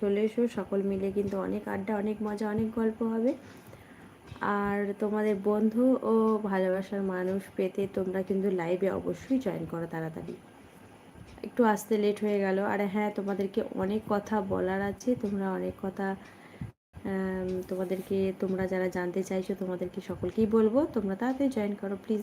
চলে এসো সকল মিলে কিন্তু অনেক আড্ডা, অনেক মজা, অনেক গল্প হবে। আর তোমাদের বন্ধু ও ভালোবাসার মানুষ পেতে তোমরা কিন্তু লাইভে অবশ্যই জয়েন করো তাড়াতাড়ি। একটু আসতে লেট হয়ে গেল। আর হ্যাঁ তোমাদেরকে অনেক কথা বলার আছে। তোমরা অনেক কথা তোমাদেরকে, তোমরা যারা জানতে চাইছো, তোমাদেরকে সকলকেই বলব। তোমরা তাড়াতাড়ি জয়েন করো প্লিজ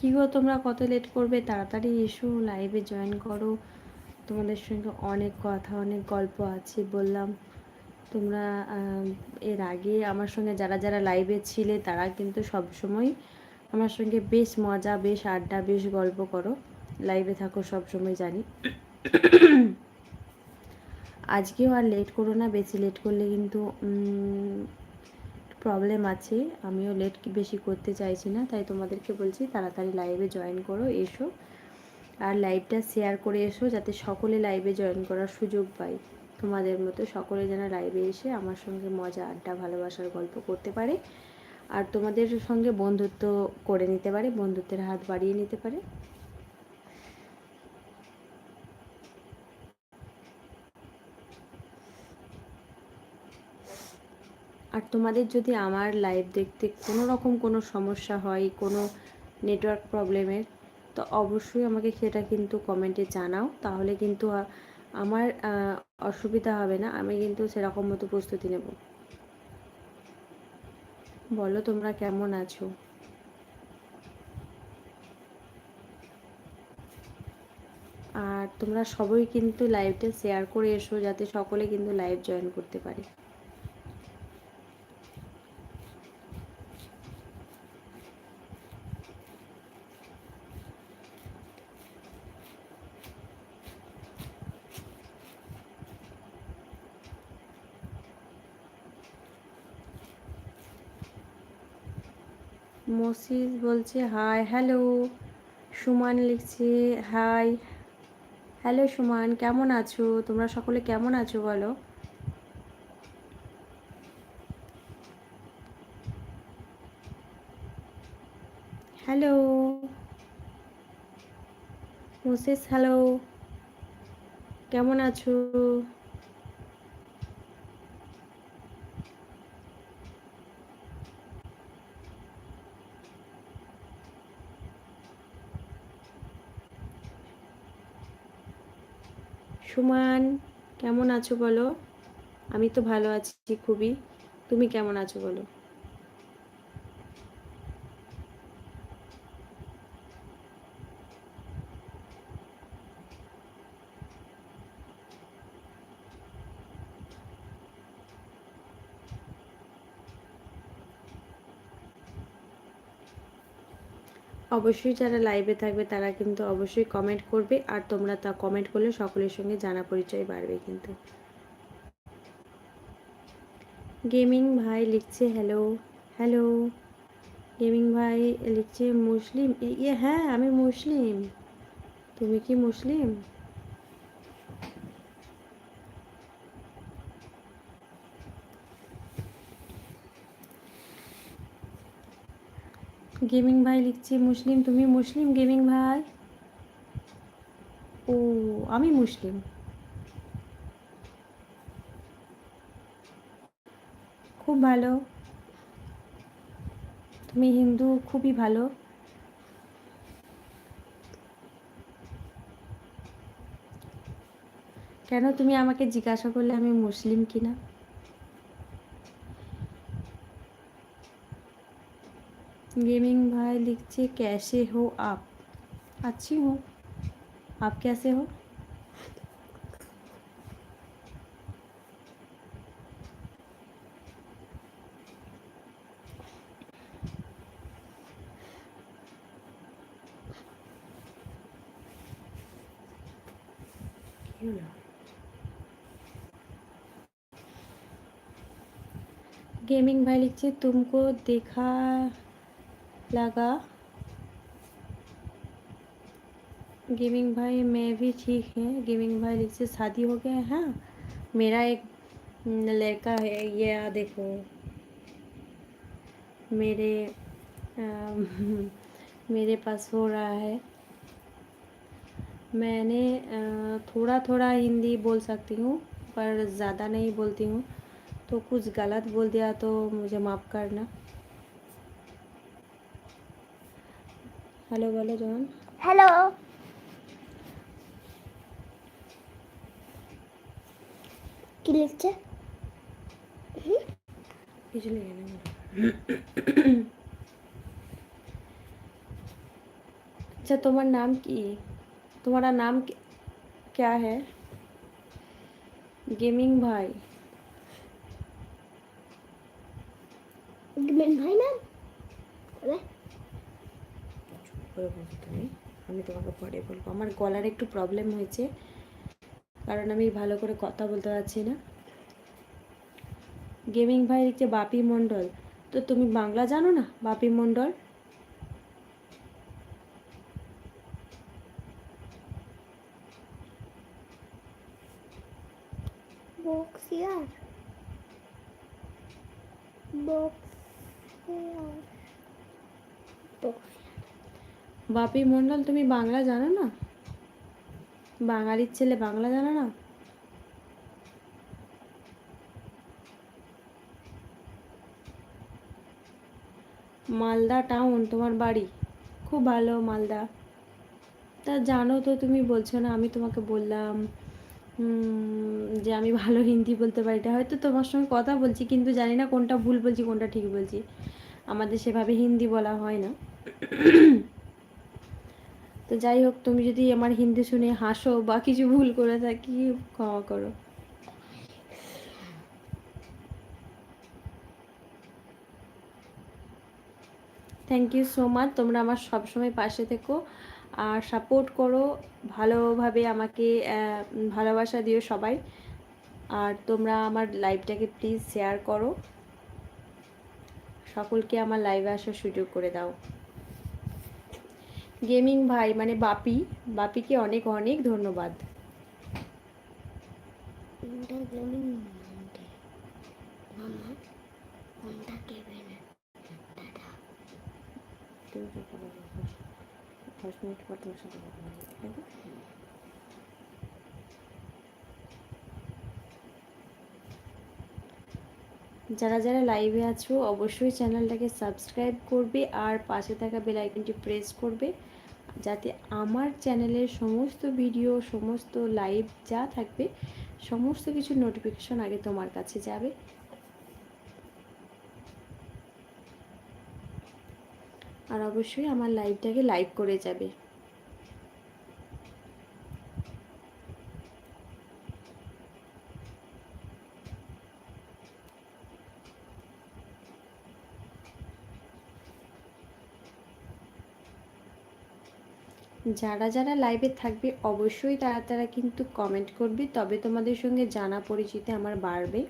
কী গো তোমরা? কত লেট করবে? তাড়াতাড়ি এসো লাইভে জয়েন করো। তোমাদের সঙ্গে অনেক কথা, অনেক গল্প আছে বললাম। তোমরা এর আগে আমার সঙ্গে যারা যারা লাইভে ছিলে, তারা কিন্তু সব সময় আমার সঙ্গে বেশ মজা, বেশ আড্ডা, বেশ গল্প করো। লাইভে থাকো, সব সময় জানি। আজকেও আর লেট করো না, বেশি লেট করলে কিন্তু প্রবলেম আছে। আমিও লেট বেশি করতে চাইছি না, তাই তোমাদেরকে বলছি তাড়াতাড়ি লাইভে জয়েন করো, এসো। আর লাইভটা শেয়ার করে এসো, যাতে সকলে লাইভে জয়েন করার সুযোগ পাই তোমাদের মতো সকলে যেন লাইভে এসে আমার সঙ্গে মজা, আড্ডা, ভালোবাসার গল্প করতে পারে। আর তোমাদের সঙ্গে বন্ধুত্ব করে নিতে পারে, বন্ধুত্বের হাত বাড়িয়ে নিতে পারে। আর তোমাদের যদি আমার লাইভ দেখতে কোনো রকম কোনো সমস্যা হয়, কোনো নেটওয়ার্ক প্রবলেমের তো অবশ্যই আমাকে সেটা কিন্তু কমেন্টে জানাও। তাহলে কিন্তু আমার অসুবিধা হবে না। আমি কিন্তু সেরকম মতো প্রস্তুতি নেব। বলো তোমরা কেমন আছো? আর তোমরা সবাই কিন্তু লাইভটা শেয়ার করে এসো, যাতে সকলে কিন্তু লাইভ জয়েন করতে পারে। মসিস বলছে, হাই, হ্যালো। সুমান লিখছে, হাই। হ্যালো, সুমান, কেমন আছো? তোমরা সকলে কেমন আছো, বলো? হ্যালো। Moses, hello. কেমন আছো? সুমান কেমন আছো বলো? আমি তো ভালো আছি খুবই। তুমি কেমন আছো বলো? অবশ্যই যারা লাইভে থাকবে, তারা কিন্তু অবশ্যই কমেন্ট করবে। আর তোমরা তা কমেন্ট করলে সকলের সঙ্গে জানা পরিচয় বাড়বে কিন্তু। গেমিং ভাই লিখছে হ্যালো হ্যালো গেমিং ভাই লিখছে, মুসলিম? ইয়ে হ্যাঁ আমি মুসলিম। তুমি কি মুসলিম? গেমিং ভাই লিখছি, মুসলিম, তুমি মুসলিম গেমিং ভাই? ও, আমি মুসলিম। খুব ভালো। তুমি হিন্দু, খুবই ভালো। কেন তুমি আমাকে জিজ্ঞাসা করলে আমি মুসলিম কিনা? गेमिंग भाई लिखते कैसे हो आप अच्छी हूँ आप कैसे हो गेमिंग भाई लिखते तुमको देखा लगा। गेमिंग भाई मैं भी ठीक है। गेमिंग भाई लिखते शादी हो गया है? हाँ मेरा एक लड़का है ये देखो। मेरे आ, मेरे पास हो रहा है। मैंने थोड़ा थोड़ा हिंदी बोल सकती हूँ पर ज़्यादा नहीं बोलती हूँ। तो कुछ गलत बोल दिया तो मुझे माफ़ करना। हेलो बोलो जॉन हेलो কি লিখছে কিছু লেগে না अच्छा तुम्हारा नाम की तुम्हारा नाम क्या है गेमिंग भाई করে বলছো তুমি। আমি তোমাকে পরে বলব। আমার গলার একটু প্রবলেম হয়েছে, কারণ আমি ভালো করে কথা বলতে পারছি না। গেমিং ভাই লিখছে বাপি মণ্ডল, তো তুমি বাংলা জানো না বাপি মণ্ডল? বাপি মণ্ডল তুমি বাংলা জানো না? বাঙালির ছেলে বাংলা জানো না? মালদা টাউন, তোমার বাড়ি? খুব ভালো মালদা। তা জানো তো, তুমি বলছো না, আমি তোমাকে বললাম যে আমি ভালো হিন্দি বলতে পারি। এটা হয়তো তোমার সঙ্গে কথা বলছি, কিন্তু জানি না কোনটা ভুল বলছি, কোনটা ঠিক বলছি। আমাদের সেভাবে হিন্দি বলা হয় না। তো যাই হোক, তুমি যদি আমার হিন্দি শুনে হাসো বা কিছু ভুল করে থাকি, ক্ষমা করো। থ্যাংক ইউ সো মাচ তোমরা আমার সবসময় পাশে থেকো আর সাপোর্ট করো, ভালোভাবে আমাকে ভালোবাসা দিও সবাই। আর তোমরা আমার লাইভটাকে প্লিজ শেয়ার করো। সকলকে আমার লাইভে আসার সুযোগ করে দাও। গেমিং ভাই মানে বাপি। বাপিকে অনেক অনেক ধন্যবাদ। যারা যারা লাইভে আছো, অবশ্যই চ্যানেলটাকে সাবস্ক্রাইব করবে আর পাশে থাকা বেল আইকনটি প্রেস করবে যাতে আমার চ্যানেলের সমস্ত ভিডিও সমস্ত লাইভ যা থাকবে, সমস্ত কিছু নোটিফিকেশন আগে তোমার কাছে যাবে। আর অবশ্যই আমার লাইভটাকে লাইভ করে যাবে। যারা যারা লাইভে থাকবে অবশ্যই তারা তারা কিন্তু কমেন্ট করবে। তবে তোমাদের সঙ্গে জানা পরিচিতি আমার বাড়বে।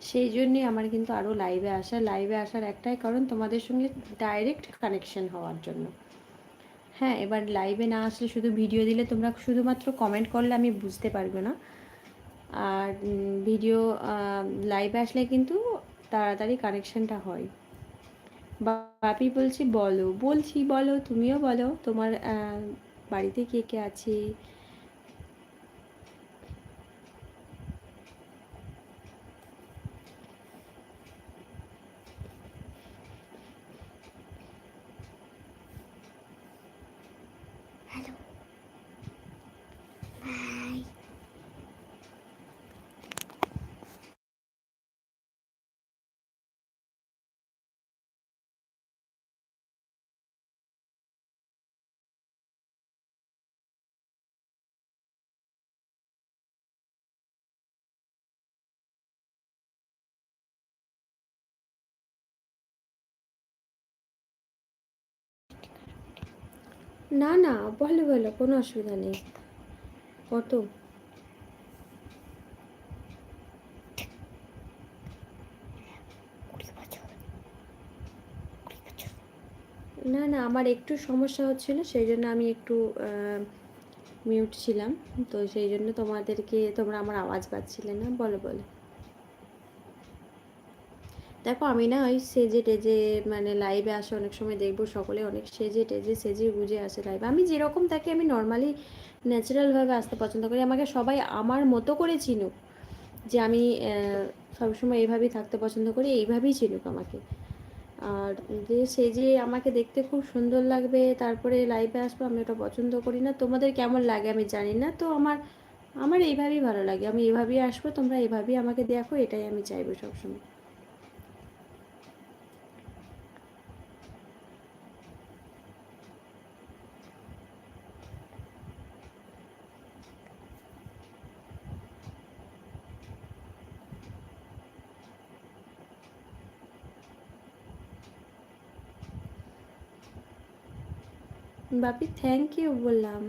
সেই জন্যে আমার কিন্তু আরও লাইভে আসা। লাইভে আসার একটাই কারণ তোমাদের সঙ্গে ডাইরেক্ট কানেকশন হওয়ার জন্য। হ্যাঁ এবার লাইভে না আসলে শুধু ভিডিও দিলে তোমরা শুধুমাত্র কমেন্ট করলে আমি বুঝতে পারব না। আর ভিডিও লাইভে আসলে কিন্তু তাড়াতাড়ি কানেকশনটা হয়। বাপি বলছে বলো। বলছি বলো তুমিও বলো তোমার বাড়িতে কে কে আছে? না না বলো বলো কোনো অসুবিধা নেই। কত? না না আমার একটু সমস্যা হচ্ছিল সেই জন্য আমি একটু মিউট ছিলাম। তো সেই জন্য তোমাদেরকে তোমরা আমার আওয়াজ পাচ্ছিলে না। বলো বলো। দেখো আমি না ওই সেজে টেজে মানে লাইভে আসে অনেক সময় দেখব সকলে, অনেক সেজে টেজে, সেজে গুজে আসে লাইভে আমি যেরকম থাকি আমি নর্মালি ন্যাচারালভাবে আসতে পছন্দ করি, আমাকে সবাই আমার মতো করে চিনুক, যে আমি সবসময় এইভাবেই থাকতে পছন্দ করি, এইভাবেই চিনুক আমাকে। আর যে সেজে আমাকে দেখতে খুব সুন্দর লাগবে, তারপরে লাইভে আসব, আমি ওটা পছন্দ করি না। তোমাদের কেমন লাগে আমি জানি না, তো আমার আমার এইভাবেই ভালো লাগে। আমি এইভাবেই আসব, তোমরা এইভাবেই আমাকে দেখো, এটাই আমি চাইব সবসময়। বাপি থ্যাংক ইউ বললাম।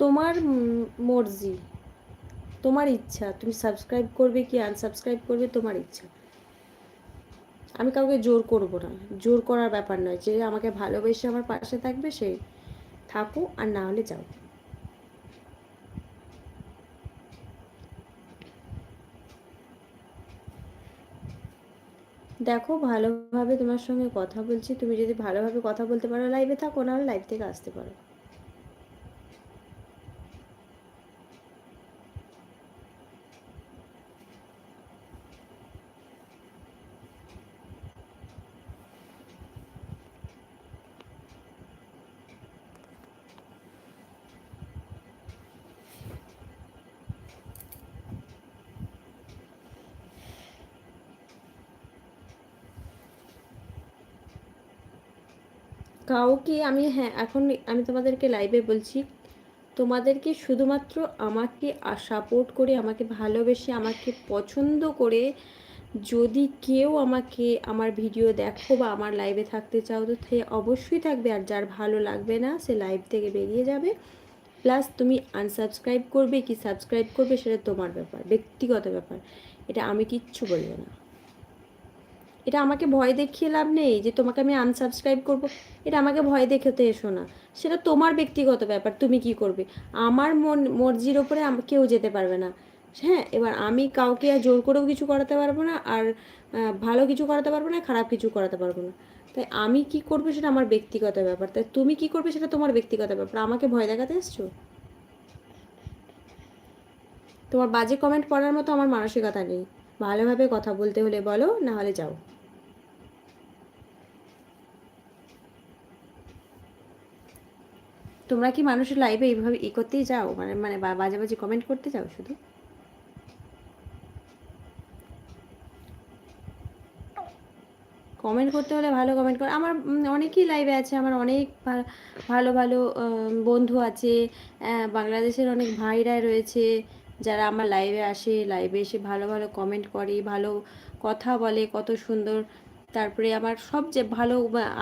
তোমার মর্জি, তোমার ইচ্ছা, তুমি সাবস্ক্রাইব করবে কি আনসাবস্ক্রাইব করবে তোমার ইচ্ছা। আমি কাউকে জোর করব না, জোর করার ব্যাপার নয়, যে আমাকে ভালোবেসে আমার পাশে থাকবে সেই থাকো আর না হলে যাও। দেখো, ভালোভাবে তোমার সঙ্গে কথা বলছি, তুমি যদি ভালোভাবে কথা বলতে পারো লাইভে থাকো না লাইভ থেকে আসতে পারো। কাউকে আমি হ্যাঁ এখন আমি তোমাদেরকে লাইভে বলছি, তোমাদেরকে শুধুমাত্র আমাকে সাপোর্ট করে, আমাকে ভালোবেসে, আমাকে পছন্দ করে যদি কেউ আমাকে আমার ভিডিও দেখো বা আমার লাইভে থাকতে চাও, তো সে অবশ্যই থাকবে। আর যার ভালো লাগবে না, সে লাইভ থেকে বেরিয়ে যাবে। প্লাস তুমি আনসাবস্ক্রাইব করবে, কি সাবস্ক্রাইব করবে সেটা তোমার ব্যাপার, ব্যক্তিগত ব্যাপার। এটা আমি কিচ্ছু বলব না। এটা আমাকে ভয় দেখিয়ে লাভ নেই যে তোমাকে আমি আনসাবস্ক্রাইব করব। এটা আমাকে ভয় দেখাতে এসো না। সেটা তোমার ব্যক্তিগত ব্যাপার, তুমি কি করবে? আমার মন, মর্জির ওপরে কেউ যেতে পারবে না। হ্যাঁ এবার আমি কাউকে আর জোর করেও কিছু করাতে পারব না আর ভালো কিছু করাতে পারব না, খারাপ কিছু করাতে পারব না। তাই আমি কি করব সেটা আমার ব্যক্তিগত ব্যাপার। তাই তুমি কি করবে সেটা তোমার ব্যক্তিগত ব্যাপার। আমাকে ভয় দেখাতে এসছো? তোমার বাজে কমেন্ট পড়ার মতো আমার মানসিকতা নেই। ভালোভাবে কথা বলতে হলে বলো, না হলে যাও। তোমরা কি মানুষের লাইভে এইভাবে ই করতেই যাও? মানে মানে বা- বাজে বাজে কমেন্ট করতে যাও শুধু? কমেন্ট করতে হলে ভালো কমেন্ট কর আমার অনেকেই লাইভে আছে, আমার অনেক ভালো ভালো বন্ধু আছে বাংলাদেশের অনেক ভাইরা রয়েছে, যারা আমার লাইভে আসে লাইভে এসে ভালো ভালো কমেন্ট করে, ভালো কথা বলে, কত সুন্দর তারপরে আমার সবচেয়ে ভালো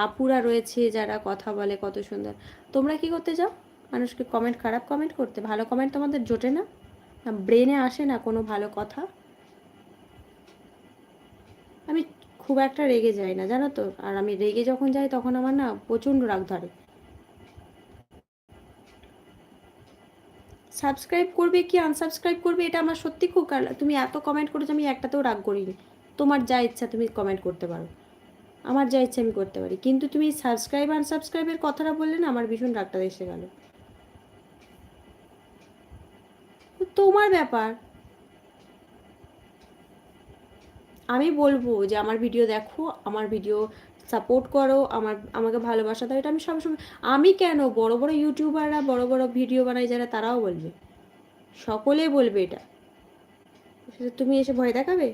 আপুরা রয়েছে যারা কথা বলে কত সুন্দর। তোমরা কি করতে যাও মানুষকে কমেন্ট খারাপ কমেন্ট করতে? ভালো কমেন্ট তোমাদের জোটে না? ব্রেনে আসে না কোনো ভালো কথা? আমি খুব একটা রেগে যাই না, জানো তো? আর আমি রেগে যখন যাই তখন আমার না প্রচণ্ড রাগ ধরে। সাবস্ক্রাইব করবে কি আনসাবস্ক্রাইব করবে এটা আমার সত্যি খুব তুমি এত কমেন্ট করেছ আমি একটাতেও রাগ করিনি। তোমার যা ইচ্ছা তুমি কমেন্ট করতে পারো। আমার যা ইচ্ছে আমি করতে পারি। কিন্তু তুমি সাবস্ক্রাইব আনসাবস্ক্রাইবের কথাটা বললে না, আমার ভীষণ ডাক্তার এসে গেল। তোমার ব্যাপার। আমি বলব যে আমার ভিডিও দেখো, আমার ভিডিও সাপোর্ট করো, আমার, আমাকে ভালোবাসা দাও, এটা আমি সবসময়, আমি কেন বড় বড় ইউটিউবাররা বড় বড় ভিডিও বানায় যারা, তারাও বলবে। সকলে বলবে এটা। তুমি এসে ভয় দেখাবে?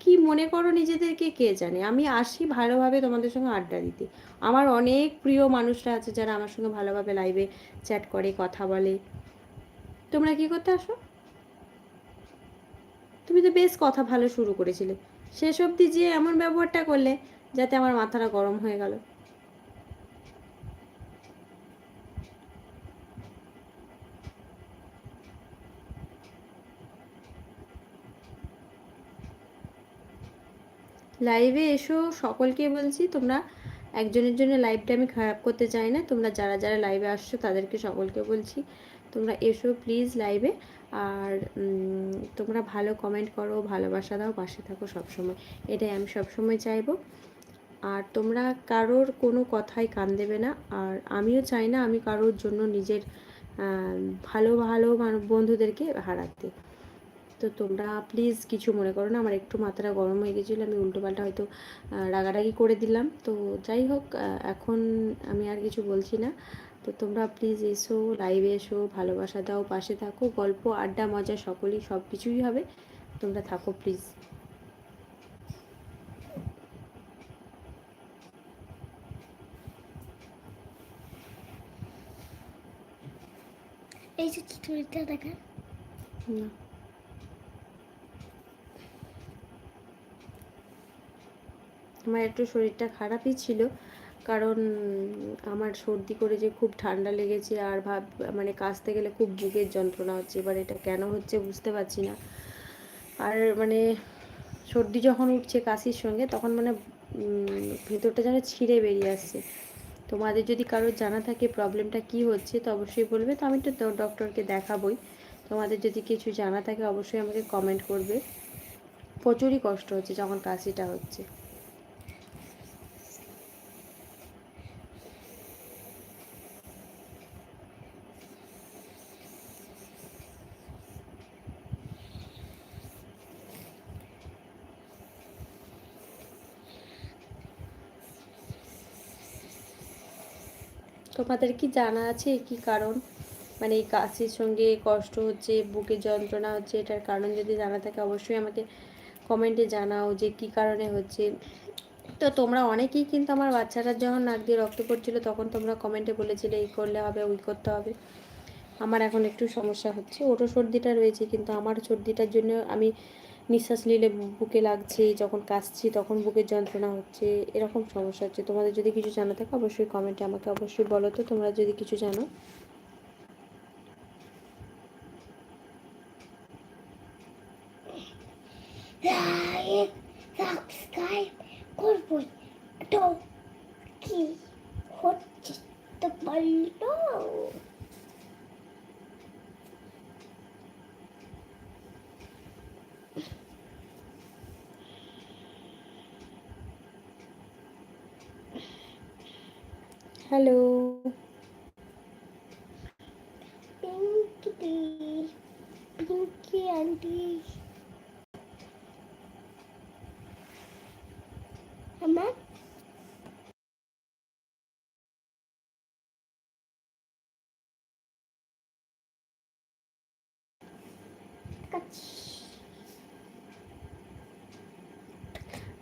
কি মনে করো নিজেদেরকে কে জানে? আমি আসি ভালোভাবে তোমাদের সঙ্গে আড্ডা দিতে। আমার অনেক প্রিয় মানুষরা আছে যারা আমার সঙ্গে ভালোভাবে লাইভে চ্যাট করে, কথা বলে। তোমরা কি করতে আসো? তুমি তো বেশ কথা ভালো শুরু করেছিলে। শেষ অবধি যে এমন ব্যবহারটা করলে যাতে আমার মাথাটা গরম হয়ে গেল। লাইভে এসো, সকলকে বলছি তোমরা একজনের জন্য লাইভটা আমি খারাপ করতে চাই না। তোমরা যারা যারা লাইভে আসছো তাদেরকে সকলকে বলছি তোমরা এসো প্লিজ লাইভে আর তোমরা ভালো কমেন্ট করো, ভালোবাসা দাও, পাশে থাকো সবসময়। এটাই আমি সবসময় চাইব। আর তোমরা কারোর কোনো কথাই কান দেবে না। আর আমিও চাই না আমি কারোর জন্য নিজের ভালো ভালো বন্ধুদেরকে হারাতে। তো তোমরা প্লিজ কিছু মনে করো না আমার একটু মাথাটা গরম হয়ে গেছিল আমি উল্টোপাল্টা হয়তো রাগারাগি করে দিলাম। তো যাই হোক এখন আমি আর কিছু বলছি না। তো তোমরা প্লিজ এসো লাইভে এসো ভালোবাসা দাও পাশে থাকো গল্প আড্ডা মজা সকলেই সব কিছুই হবে। তোমরা থাকো প্লিজ এই যে দেখা না। আমার একটু শরীরটা খারাপই ছিল। কারণ আমার সর্দি করে যে খুব ঠান্ডা লেগেছে আর ভাব মানে কাশতে গেলে খুব বুকের যন্ত্রণা হচ্ছে। এবার এটা কেন হচ্ছে বুঝতে পারছি না। আর মানে সর্দি যখন উঠছে কাশির সঙ্গে, তখন মানে ভেতরটা যেন ছিঁড়ে বেরিয়ে আসছে। তোমাদের যদি কারোর জানা থাকে প্রবলেমটা কি হচ্ছে, তো অবশ্যই বলবে। তো আমি তো ডক্টরকে দেখাবই। তোমাদের যদি কিছু জানা থাকে, অবশ্যই আমাকে কমেন্ট করবে। প্রচুরই কষ্ট হচ্ছে যখন কাশিটা হচ্ছে। তোমাদের কি জানা আছে? কি কারণ? মানে এই কাশির সঙ্গে কষ্ট হচ্ছে, বুকে যন্ত্রণা হচ্ছে, এটার কারণ যদি জানা থাকে অবশ্যই আমাকে কমেন্টে জানাও যে কি কারণে হচ্ছে। তো তোমরা অনেকেই কিন্তু আমার বাচ্চাটার যখন নাক দিয়ে রক্ত পড়ছিল, তখন তোমরা কমেন্টে বলেছিলে, এই করলে হবে, ওই করতে হবে। আমার এখন একটু সমস্যা হচ্ছে। ওরও সর্দিটা রয়েছে, কিন্তু আমার সর্দিটার জন্য আমি নিঃশ্বাস নিলে বুকে লাগছে, যখন কাশছি তখন বুকের যন্ত্রণা হচ্ছে, এরকম সমস্যা হচ্ছে। তোমাদের যদি কিছু জানা থাকে, অবশ্যই কমেন্টে আমাকে অবশ্যই বলো তো, তোমরা যদি কিছু জানো। কি হচ্ছে? তো হ্যালো পিঙ্কি পিঙ্কি আন্টি আমার কাছে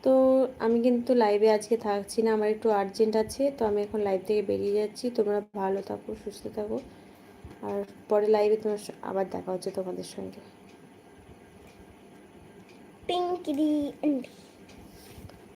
তো আমি কিন্তু লাইভে আজকে থাকছি না, আমার একটু আর্জেন্ট আছে, তো আমি এখন লাইভ থেকে বেরিয়ে যাচ্ছি। তোমরা ভালো থাকো, সুস্থ থাকো। আর পরে লাইভে তোমার আবার দেখা হচ্ছে তোমাদের সঙ্গে। পিঙ্কি